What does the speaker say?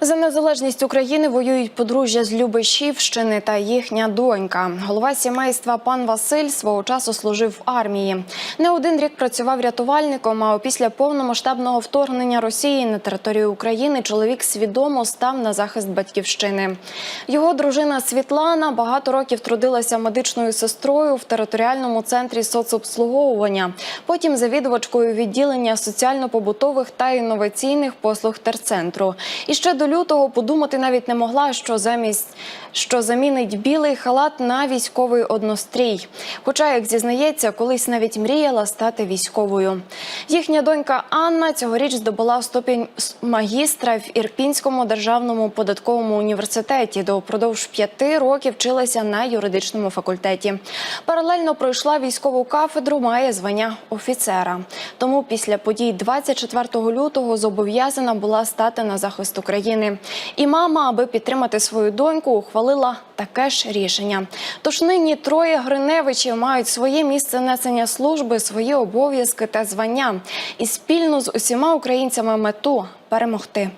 За незалежність України воюють подружжя з Любешівщини та їхня донька. Голова сімейства пан Василь свого часу служив в армії. Не один рік працював рятувальником. А після повномасштабного вторгнення Росії на територію України чоловік свідомо став на захист батьківщини. Його дружина Світлана багато років трудилася медичною сестрою в територіальному центрі соцобслуговування. Потім завідувачкою відділення соціально-побутових та інноваційних послуг терцентру. І ще до лютого подумати навіть не могла, що замість що замінить білий халат на військовий однострій. Хоча, як зізнається, колись навіть мріяла стати військовою. Їхня донька Анна цьогоріч здобула ступінь магістра в Ірпінському державному податковому університеті, де упродовж п'яти років вчилася на юридичному факультеті. Паралельно пройшла військову кафедру, має звання офіцера. Тому після подій 24 лютого зобов'язана була стати на захист України. І мама, аби підтримати свою доньку, ухвалила таке ж рішення. Тож нині троє Гриневичів мають своє місце несення служби, свої обов'язки та звання і спільно з усіма українцями мету перемогти.